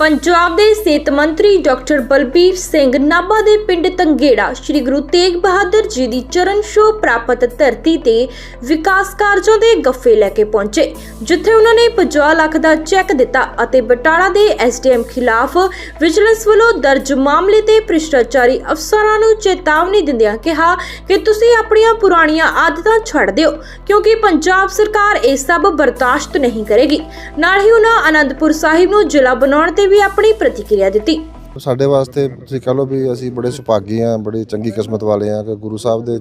ਪੰਜਾਬ ਦੇ ਸਿਹਤ ਮੰਤਰੀ ਡਾਕਟਰ ਬਲਬੀਰ ਸਿੰਘ ਨਾਭਾ ਦੇ ਪਿੰਡ ਤੰਗੇੜਾ, ਸ੍ਰੀ ਗੁਰੂ ਤੇਗ ਬਹਾਦਰ ਜੀ ਦੀ ਚਰਨ ਛੋਹ ਪ੍ਰਾਪਤ ਧਰਤੀ ਤੇ ਵਿਕਾਸ ਕਾਰਜਾਂ ਦੇ ਗੱਫੇ ਲੈ ਕੇ ਪਹੁੰਚੇ, ਜਿੱਥੇ ਉਹਨਾਂ ਨੇ 50 ਲੱਖ ਦਾ ਚੈੱਕ ਦਿੱਤਾ ਅਤੇ ਬਟਾਲਾ ਦੇ ਐਸਡੀਐਮ ਖਿਲਾਫ ਵਿਜੀਲੈਂਸ ਵੱਲੋਂ ਦਰਜ ਮਾਮਲੇ ਤੇ ਭ੍ਰਿਸ਼ਟਾਚਾਰੀ ਅਫਸਰਾਂ ਨੂੰ ਚੇਤਾਵਨੀ ਦਿੰਦਿਆਂ ਕਿਹਾ ਕਿ ਤੁਸੀਂ ਆਪਣੀਆਂ ਪੁਰਾਣੀਆਂ ਆਦਤਾਂ ਛੱਡ ਦਿਓ, ਕਿਉਂਕਿ ਪੰਜਾਬ ਸਰਕਾਰ ਇਹ ਸਭ ਬਰਦਾਸ਼ਤ ਨਹੀਂ ਕਰੇਗੀ। ਨਾਲ ਹੀ ਉਹਨਾਂ ਅਨੰਦਪੁਰ ਸਾਹਿਬ ਨੂੰ ਜ਼ਿਲ੍ਹਾ ਬਣਾਉਣ ਤੇ ਵੀ ਆਪਣੀ ਪ੍ਰਤੀਕਿਰਿਆ ਦਿੱਤੀ। ਸਾਡੇ ਵਾਸਤੇ ਤੁਸੀਂ ਕਹ ਲਓ ਵੀ ਅਸੀਂ ਬੜੇ ਸੁਭਾਗੀ ਆ ਬੜੀ ਚੰਗੀ ਕਿਸਮਤ ਵਾਲੇ ਆ ਕਿ ਗੁਰੂ ਸਾਹਿਬ ਦੇ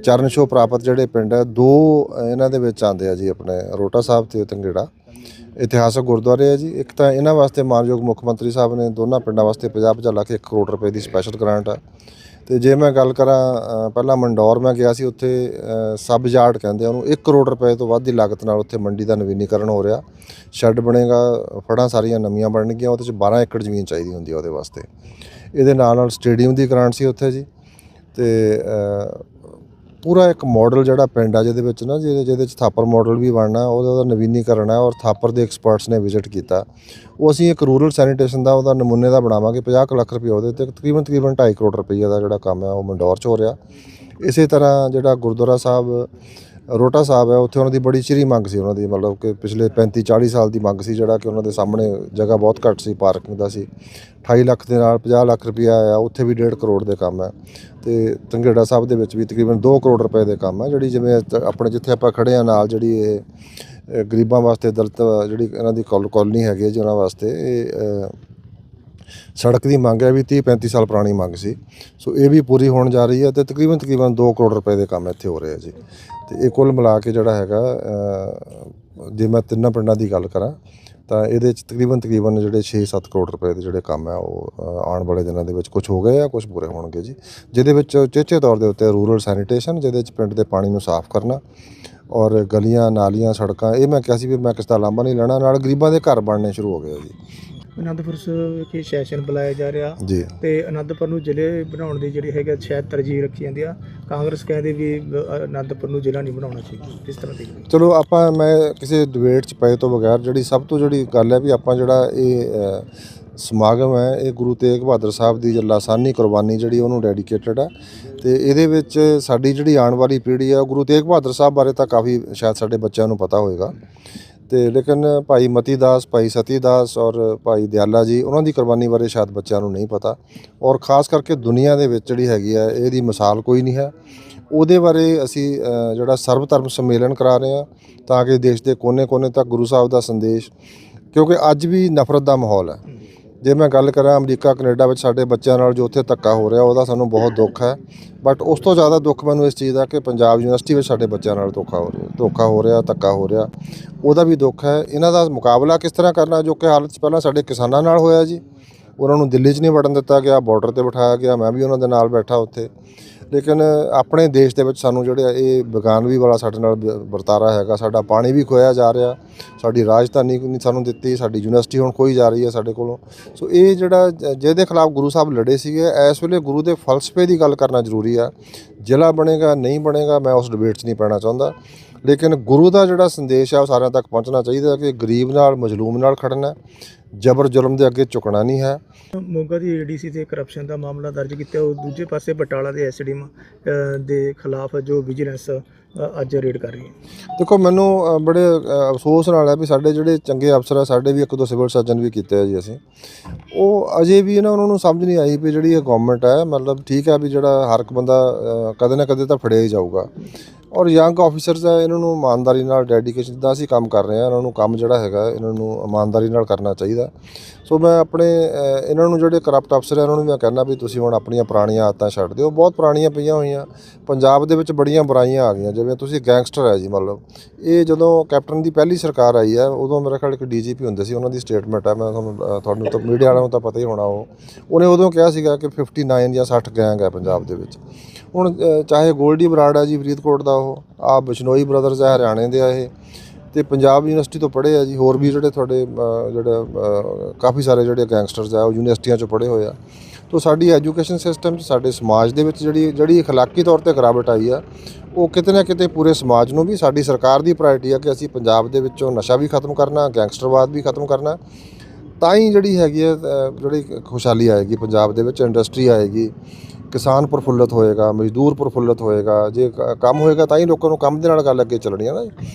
ਚਰਨ ਛੋਹ ਪ੍ਰਾਪਤ ਜਿਹੜੇ ਪਿੰਡ ਹੈ ਦੋ ਇਹਨਾਂ ਦੇ ਵਿੱਚ ਆਉਂਦੇ ਆ ਜੀ ਆਪਣੇ ਰੋਟਾ ਸਾਹਿਬ ਤੇ ਤੰਗੇੜਾ। ਇਤਿਹਾਸਕ ਗੁਰਦੁਆਰੇ ਆ ਜੀ। ਇੱਕ ਤਾਂ ਇਹਨਾਂ ਵਾਸਤੇ ਮਾਨਯੋਗ ਮੁੱਖ ਮੰਤਰੀ ਸਾਹਿਬ ਨੇ ਦੋਨਾਂ ਪਿੰਡਾਂ ਵਾਸਤੇ 50-50 ਲੱਖ 1 ਕਰੋੜ ਰੁਪਏ ਦੀ ਸਪੈਸ਼ਲ ਗ੍ਰਾਂਟ ਆ। ਤੇ ਜੇ ਮੈਂ ਗੱਲ ਕਰਾਂ ਪਹਿਲਾਂ ਮੰਡੌਰ ਮੈਂ ਗਿਆ ਸੀ, ਉੱਥੇ ਸਬ ਯਾਰਡ ਕਹਿੰਦੇ ਉਹਨੂੰ 1 ਕਰੋੜ ਰੁਪਏ ਤੋਂ ਵੱਧ ਦੀ ਲਾਗਤ ਨਾਲ ਉੱਥੇ ਮੰਡੀ ਦਾ ਨਵੀਨੀਕਰਨ ਹੋ ਰਿਹਾ। ਸ਼ੈੱਡ ਬਣੇਗਾ, ਫੜਾਂ ਸਾਰੀਆਂ ਨਵੀਆਂ ਬਣਨਗੀਆਂ, ਉਹਦੇ ਚ 12 ਏਕੜ ਜ਼ਮੀਨ ਚਾਹੀਦੀ ਹੁੰਦੀ ਆ ਉਹਦੇ ਵਾਸਤੇ। ਇਹਦੇ ਨਾਲ ਨਾਲ ਸਟੇਡੀਅਮ ਦੀ ਗ੍ਰਾਂਟ ਸੀ ਉੱਥੇ ਜੀ। ਤੇ ਪੂਰਾ ਇੱਕ ਮਾਡਲ ਜਿਹੜਾ ਪਿੰਡ ਆ, ਜਿਹਦੇ ਵਿੱਚ ਨਾ, ਜਿਹਦੇ ਜਿਹਦੇ ਚ ਥਾਪਰ ਮਾਡਲ ਵੀ ਬਣਨਾ, ਉਹਦਾ ਉਹਦਾ ਨਵੀਨੀਕਰਨ ਹੈ ਔਰ ਥਾਪਰ ਦੇ ਐਕਸਪਰਟਸ ਨੇ ਵਿਜ਼ਿਟ ਕੀਤਾ। ਉਹ ਅਸੀਂ ਇੱਕ ਰੂਰਲ ਸੈਨੀਟੇਸ਼ਨ ਦਾ, ਉਹਦਾ ਨਮੂਨੇ ਦਾ ਬਣਾਵਾਂਗੇ 50 ਕੁ ਲੱਖ ਰੁਪਏ ਉਹਦੇ ਤੇ, ਤਕਰੀਬਨ ਤਕਰੀਬਨ 2.5 ਕਰੋੜ ਰੁਪਏ ਦਾ ਜਿਹੜਾ ਕੰਮ ਹੈ ਉਹ ਮੰਡੌਰ ਚ ਹੋ ਰਿਹਾ। ਇਸੇ ਤਰ੍ਹਾਂ ਜਿਹੜਾ ਗੁਰਦੁਆਰਾ ਸਾਹਿਬ ਰੋਟਾ ਸਾਹਿਬ ਹੈ, ਉੱਥੇ ਉਹਨਾਂ ਦੀ ਬੜੀ ਚਿਰੀ ਮੰਗ ਸੀ, ਉਹਨਾਂ ਦੀ ਮਤਲਬ ਕਿ ਪਿਛਲੇ 35 40 ਸਾਲ ਦੀ ਮੰਗ ਸੀ, ਜਿਹੜਾ ਕਿ ਉਹਨਾਂ ਦੇ ਸਾਹਮਣੇ ਜਗ੍ਹਾ ਬਹੁਤ ਘੱਟ ਸੀ, ਪਾਰਕਿੰਗ ਦਾ ਸੀ। 28 ਲੱਖ ਦੇ ਨਾਲ 50 ਲੱਖ ਰੁਪਇਆ ਆਇਆ, ਉੱਥੇ ਵੀ 1.5 ਕਰੋੜ ਦੇ ਕੰਮ ਹੈ। ਤੇ ਤੰਗੇੜਾ ਸਾਹਿਬ ਦੇ ਵਿੱਚ ਵੀ ਤਕਰੀਬਨ 2 ਕਰੋੜ ਰੁਪਏ ਦੇ ਕੰਮ ਹੈ, ਜਿਹੜੀ ਜਿਵੇਂ ਆਪਣੇ ਜਿੱਥੇ ਆਪਾਂ ਖੜੇ ਆ ਨਾਲ ਜਿਹੜੀ ਇਹ ਗਰੀਬਾਂ ਵਾਸਤੇ ਦਲਿਤ, ਜਿਹੜੀ ਇਹਨਾਂ ਦੀ ਕੌਲ, ਕੌਲਨੀ ਹੈਗੀ ਹੈ ਜੀ ਉਹਨਾਂ ਵਾਸਤੇ ਇਹ ਸੜਕ ਦੀ ਮੰਗ ਹੈ ਵੀ 30 35 ਸਾਲ ਪੁਰਾਣੀ ਮੰਗ ਸੀ। ਸੋ ਇਹ ਵੀ ਪੂਰੀ ਹੋਣ ਜਾ ਰਹੀ ਹੈ ਤੇ ਤਕਰੀਬਨ ਤਕਰੀਬਨ 2 ਕਰੋੜ ਰੁਪਏ ਦੇ ਕੰਮ ਇੱਥੇ ਹੋ ਰਹੇ ਆ ਜੀ। ਤੇ ਇਹ ਕੁੱਲ ਮਿਲਾ ਕੇ ਜਿਹੜਾ ਹੈਗਾ ਜੇ ਮੈਂ ਤਿੰਨਾਂ ਪਿੰਡਾਂ ਦੀ ਗੱਲ ਕਰਾਂ, ਤਾਂ ਇਹਦੇ ਚ ਤਕਰੀਬਨ ਤਕਰੀਬਨ ਜਿਹੜੇ 6-7 ਕਰੋੜ ਰੁਪਏ ਦੇ ਜਿਹੜੇ ਕੰਮ ਆ ਉਹ ਆਉਣ ਵਾਲੇ ਦਿਨਾਂ ਦੇ ਵਿੱਚ ਕੁਝ ਹੋ ਗਏ ਆ ਕੁਝ ਪੂਰੇ ਹੋਣਗੇ ਜੀ। ਜਿਹਦੇ ਵਿੱਚ ਚੇਚੇ ਤੌਰ ਦੇ ਉੱਤੇ ਰੂਰਲ ਸੈਨੀਟੇਸ਼ਨ, ਜਿਹਦੇ ਵਿੱਚ ਪਿੰਡ ਦੇ ਪਾਣੀ ਨੂੰ ਸਾਫ਼ ਕਰਨਾ ਔਰ ਗਲੀਆਂ, ਨਾਲੀਆਂ, ਸੜਕਾਂ, ਇਹ ਮੈਂ ਕਿਹਾ ਸੀ ਵੀ ਮੈਂ ਕਿਸ ਦਾ ਲਾਂਭਾ ਨਹੀਂ ਲੈਣਾ, ਨਾਲ ਗਰੀਬਾਂ ਦੇ ਘਰ ਬਣਨੇ ਸ਼ੁਰੂ ਹੋ ਗਏ ਜੀ। ਅਨੰਦਪੁਰ ਸਾਹਿਬ ਵਿਖੇ ਸੈਸ਼ਨ ਬੁਲਾਇਆ ਜਾ ਰਿਹਾ। ਜੀ। ਤੇ ਅਨੰਦਪੁਰ ਨੂੰ ਜ਼ਿਲ੍ਹੇ ਬਣਾਉਣ ਦੀ ਜਿਹੜੀ ਹੈਗਾ ਸ਼ਾਇਦ ਤਰਜੀਹ ਰੱਖੀ ਜਾਂਦੀ ਆ। ਕਾਂਗਰਸ ਕਹਿੰਦੇ ਵੀ ਅ, ਅਨੰਦਪੁਰ ਨੂੰ ਜ਼ਿਲ੍ਹਾ ਨਹੀਂ ਬਣਾਉਣਾ ਚਾਹੀਦਾ। ਕਿਸ ਤਰ੍ਹਾਂ ਦੀ ਚਲੋ ਆਪਾਂ ਮੈਂ ਕਿਸੇ ਡਿਬੇਟ ਚ ਪਏ ਤੋਂ ਬਗੈਰ ਜਿਹੜੀ ਸਭ ਤੋਂ ਜਿਹੜੀ ਗੱਲ ਹੈ ਵੀ ਆਪਾਂ ਜਿਹੜਾ ਇਹ ਅ, ਸਮਾਗਮ ਹੈ ਇਹ ਗੁਰੂ ਤੇਗ ਬਹਾਦਰ ਸਾਹਿਬ ਦੀ ਜਿਹੜੀ ਲਾਸਾਨੀ ਕੁਰਬਾਨੀ ਜਿਹੜੀ ਉਹਨੂੰ ਡੈਡੀਕੇਟਡ ਹੈ ਤੇ ਇਹਦੇ ਵਿੱਚ ਸਾਡੀ ਜਿਹੜੀ ਆਉਣ ਵਾਲੀ ਪੀੜ੍ਹੀ ਹੈ ਉਹ ਗੁਰੂ ਤੇਗ ਬਹਾਦਰ ਸਾਹਿਬ ਬਾਰੇ ਤਾਂ ਕਾਫੀ ਸ਼ਾਇਦ ਸਾਡੇ ਬੱਚਿਆਂ ਨੂੰ ਪਤਾ ਹੋਵੇਗਾ ਤੇ ਲੇਕਿਨ ਭਾਈ ਮਤੀ ਦਾਸ, ਭਾਈ ਸਤੀ ਦਾਸ ਔਰ ਭਾਈ ਦਿਆਲਾ ਜੀ, ਉਹਨਾਂ ਦੀ ਕੁਰਬਾਨੀ ਬਾਰੇ ਸ਼ਾਇਦ ਬੱਚਿਆਂ ਨੂੰ ਨਹੀਂ ਪਤਾ। ਔਰ ਖਾਸ ਕਰਕੇ ਦੁਨੀਆ ਦੇ ਵਿੱਚ ਜਿਹੜੀ ਹੈਗੀ ਹੈ ਇਹਦੀ ਮਿਸਾਲ ਕੋਈ ਨਹੀਂ ਹੈ। ਉਹਦੇ ਬਾਰੇ ਅਸੀਂ ਜਿਹੜਾ ਸਰਵ ਧਰਮ ਸੰਮੇਲਨ ਕਰਾ ਰਹੇ ਹਾਂ ਤਾਂ ਕਿ ਦੇਸ਼ ਦੇ ਕੋਨੇ-ਕੋਨੇ ਤੱਕ ਗੁਰੂ ਸਾਹਿਬ ਦਾ ਸੰਦੇਸ਼, ਕਿਉਂਕਿ ਅੱਜ ਵੀ ਨਫ਼ਰਤ ਦਾ ਮਾਹੌਲ ਹੈ। ਜੇ ਮੈਂ ਗੱਲ ਕਰਾਂ ਅਮਰੀਕਾ, ਕੈਨੇਡਾ ਵਿੱਚ ਸਾਡੇ ਬੱਚਿਆਂ ਨਾਲ ਜੋ ਉੱਥੇ ਧੱਕਾ ਹੋ ਰਿਹਾ, ਉਹਦਾ ਸਾਨੂੰ ਬਹੁਤ ਦੁੱਖ ਹੈ। ਬਟ ਉਸ ਤੋਂ ਜ਼ਿਆਦਾ ਦੁੱਖ ਮੈਨੂੰ ਇਸ ਚੀਜ਼ ਦਾ ਕਿ ਪੰਜਾਬ ਯੂਨੀਵਰਸਿਟੀ ਵਿੱਚ ਸਾਡੇ ਬੱਚਿਆਂ ਨਾਲ ਧੋਖਾ ਹੋ ਰਿਹਾ, ਧੋਖਾ ਹੋ ਰਿਹਾ, ਧੱਕਾ ਹੋ ਰਿਹਾ। ਉਹਦਾ ਵੀ ਦੁੱਖ ਹੈ। ਇਹਨਾਂ ਦਾ ਮੁਕਾਬਲਾ ਕਿਸ ਤਰ੍ਹਾਂ ਕਰਨਾ, ਜੋ ਕਿ ਹਾਲਤ 'ਚ ਪਹਿਲਾਂ ਸਾਡੇ ਕਿਸਾਨਾਂ ਨਾਲ ਹੋਇਆ ਜੀ। ਉਹਨਾਂ ਨੂੰ ਦਿੱਲੀ 'ਚ ਨਹੀਂ ਵੜਨ ਦਿੱਤਾ ਗਿਆ ਬਾਰਡਰ ਤੇ ਬਿਠਾਇਆ ਗਿਆ, ਮੈਂ ਵੀ ਉਹਨਾਂ ਦੇ ਨਾਲ ਬੈਠਾ ਉੱਥੇ। ਲੇਕਿਨ ਆਪਣੇ ਦੇਸ਼ ਦੇ ਵਿੱਚ ਸਾਨੂੰ ਜਿਹੜੇ ਆ, ਇਹ ਬਗਾਨਵੀ ਵਾਲਾ ਸਾਡੇ ਨਾਲ ਵਰਤਾਰਾ ਹੈਗਾ। ਸਾਡਾ ਪਾਣੀ ਵੀ ਖੋਇਆ ਜਾ ਰਿਹਾ। ਸਾਡੀ ਰਾਜਧਾਨੀ ਨਹੀਂ ਸਾਨੂੰ ਦਿੱਤੀ। ਸਾਡੀ ਯੂਨੀਵਰਸਿਟੀ ਹੁਣ ਖੋਈ ਜਾ ਰਹੀ ਹੈ ਸਾਡੇ ਕੋਲੋਂ। ਸੋ ਇਹ ਜਿਹੜਾ ਜਿਹਦੇ ਖਿਲਾਫ ਗੁਰੂ ਸਾਹਿਬ ਲੜੇ ਸੀਗੇ, ਇਸ ਵੇਲੇ ਗੁਰੂ ਦੇ ਫਲਸਫੇ ਦੀ ਗੱਲ ਕਰਨਾ ਜ਼ਰੂਰੀ ਆ। ਜ਼ਿਲ੍ਹਾ ਬਣੇਗਾ, ਨਹੀਂ ਬਣੇਗਾ, ਮੈਂ ਉਸ ਡਿਬੇਟ 'ਚ ਨਹੀਂ ਪੈਣਾ ਚਾਹੁੰਦਾ। ਲੇਕਿਨ ਗੁਰੂ ਦਾ ਜਿਹੜਾ ਸੰਦੇਸ਼ ਆ ਉਹ ਸਾਰਿਆਂ ਤੱਕ ਪਹੁੰਚਣਾ ਚਾਹੀਦਾ ਕਿ ਗਰੀਬ ਨਾਲ ਮਜ਼ਲੂਮ ਨਾਲ ਖੜਨਾ ਜਬਰ ਜ਼ੁਲਮ ਦੇ ਅੱਗੇ ਝੁਕਣਾ ਨਹੀਂ ਹੈ। ਮੋਗਾ ਦੀ ਏਡੀਸੀ ਤੇ ਕਰਪਸ਼ਨ ਦਾ ਮਾਮਲਾ ਦਰਜ ਕੀਤਾ ਉਹ ਦੂਜੇ ਪਾਸੇ ਬਟਾਲਾ ਦੇ ਐਸਡੀਐਮ ਦੇ ਖਿਲਾਫ ਜੋ ਵਿਜੀਲੈਂਸ ਅੱਜ ਰੇਡ ਕਰ ਰਹੀ ਹੈ। ਦੇਖੋ ਮੈਨੂੰ ਬੜੇ ਅਫਸੋਸ ਨਾਲ ਹੈ ਵੀ ਸਾਡੇ ਜਿਹੜੇ ਚੰਗੇ ਅਫਸਰ ਆ ਸਾਡੇ ਵੀ ਇੱਕ ਦੋ ਸਿਵਲ ਸਰਜਨ ਵੀ ਕੀਤੇ ਆ ਜੀ ਅਸੀਂ। ਉਹ ਅਜੇ ਵੀ ਨਾ ਉਹਨਾਂ ਨੂੰ ਸਮਝ ਨਹੀਂ ਆਈ ਵੀ ਜਿਹੜੀ ਇਹ ਗਵਰਨਮੈਂਟ ਹੈ ਮਤਲਬ ਠੀਕ ਹੈ ਵੀ ਜਿਹੜਾ ਹਰ ਇੱਕ ਬੰਦਾ ਕਦੇ ਨਾ ਕਦੇ ਤਾਂ ਫੜਿਆ ਹੀ ਜਾਊਗਾ। ਔਰ ਯੰਗ ਆਫੀਸਰਸ ਆ ਇਹਨਾਂ ਨੂੰ ਇਮਾਨਦਾਰੀ ਨਾਲ ਡੈਡੀਕੇਸ਼ਨ ਜਿੱਦਾਂ ਅਸੀਂ ਕੰਮ ਕਰ ਰਹੇ ਹਾਂ, ਇਹਨਾਂ ਨੂੰ ਕੰਮ ਜਿਹੜਾ ਹੈਗਾ, ਇਹਨਾਂ ਨੂੰ ਇਮਾਨਦਾਰੀ ਨਾਲ ਕਰਨਾ ਚਾਹੀਦਾ। ਸੋ ਮੈਂ ਆਪਣੇ ਇਹਨਾਂ ਨੂੰ ਜਿਹੜੇ ਕਰਪਟ ਅਫਸਰ ਆ ਇਹਨਾਂ ਨੂੰ ਮੈਂ ਕਹਿੰਦਾ ਵੀ ਤੁਸੀਂ ਹੁਣ ਆਪਣੀਆਂ ਪੁਰਾਣੀਆਂ ਆਦਤਾਂ ਛੱਡ ਦਿਓ। ਬਹੁਤ ਪੁਰਾਣੀਆਂ ਪਈਆਂ ਹੋਈਆਂ। ਪੰਜਾਬ ਦੇ ਵਿੱਚ ਬੜੀਆਂ ਬੁਰਾਈਆਂ ਆ ਗਈਆਂ, ਜਿਵੇਂ ਤੁਸੀਂ ਗੈਂਗਸਟਰ ਹੈ ਜੀ, ਮਤਲਬ। ਇਹ ਜਦੋਂ ਕੈਪਟਨ ਦੀ ਪਹਿਲੀ ਸਰਕਾਰ ਆਈ ਹੈ, ਉਦੋਂ ਮੇਰਾ ਖਿਆਲ ਇੱਕ ਡੀਜੀਪੀ ਹੁੰਦੇ ਸੀ, ਉਹਨਾਂ ਦੀ ਸਟੇਟਮੈਂਟ ਹੈ, ਮੈਂ ਤੁਹਾਨੂੰ ਤੁਹਾਨੂੰ ਤਾਂ ਮੀਡੀਆ ਵਾਲਿਆਂ ਨੂੰ ਤਾਂ ਪਤਾ ਹੀ ਹੋਣਾ ਉਹ। ਉਹਨੇ ਉਦੋਂ ਕਿਹਾ ਸੀਗਾ ਕਿ 59 ਜਾਂ 60 ਗੈਂਗ ਹੈ ਪੰਜਾਬ ਦੇ ਵਿੱਚ। ਹੁਣ ਅ, ਚਾਹੇ ਗੋਲਡੀ ਬਰਾੜ ਹੈ ਜੀ ਫਰੀਦਕੋਟ ਦਾ ਉਹ ਆ ਬਿਸ਼ਨੋਈ ਬ੍ਰਦਰਸ ਹੈ ਹਰਿਆਣੇ ਦੇ ਆ ਇਹ ਤੇ ਪੰਜਾਬ ਯੂਨੀਵਰਸਿਟੀ ਤੋਂ ਪੜ੍ਹੇ ਆ ਜੀ ਹੋਰ ਵੀ ਜਿਹੜੇ ਤੁਹਾਡੇ ਅ, ਜਿਹੜੇ ਅ, ਕਾਫੀ ਸਾਰੇ ਜਿਹੜੇ ਗੈਂਗਸਟਰਸ ਆ ਉਹ ਯੂਨੀਵਰਸਿਟੀਆਂ ਚੋਂ ਪੜ੍ਹੇ ਹੋਏ ਆ ਤੋ ਸਾਡੀ ਐਜੂਕੇਸ਼ਨ ਸਿਸਟਮ 'ਚ ਸਾਡੇ ਸਮਾਜ ਦੇ ਵਿੱਚ ਜਿਹੜੀ ਜਿਹੜੀ اخلاقی ਤੌਰ ਤੇ ਗਿਰਾਵਟ ਆਈ ਆ ਉਹ ਕਿਤੇ ਨਾ ਕਿਤੇ ਪੂਰੇ ਸਮਾਜ ਨੂੰ ਵੀ ਸਾਡੀ ਸਰਕਾਰ ਦੀ ਪ੍ਰਾਇੋਰਟੀ ਆ ਕਿ ਅਸੀਂ ਪੰਜਾਬ ਦੇ ਵਿੱਚੋਂ ਨਸ਼ਾ ਵੀ ਖਤਮ ਕਰਨਾ ਗੈਂਗਸਟਰਵਾਦ ਵੀ ਖਤਮ ਕਰਨਾ ਤਾਂ ਹੀ ਜਿਹੜੀ ਹੈਗੀ ਹੈ ਅ, ਜਿਹੜੀ ਖੁਸ਼ਹਾਲੀ ਆਏਗੀ ਪੰਜਾਬ ਦੇ ਵਿੱਚ ਇੰਡਸਟਰੀ ਆਏਗੀ ਕਿਸਾਨ ਪ੍ਰਫੁੱਲਤ ਹੋਏਗਾ, ਮਜ਼ਦੂਰ ਪ੍ਰਫੁੱਲਤ ਹੋਏਗਾ, ਜੇ ਕ- ਕੰਮ ਹੋਏਗਾ ਤਾਂ ਹੀ ਲੋਕਾਂ ਨੂੰ ਕੰਮ ਦੇ ਨਾਲ ਗੱਲ ਅੱਗੇ ਚੱਲਣੀ ਹੈ ਨਾ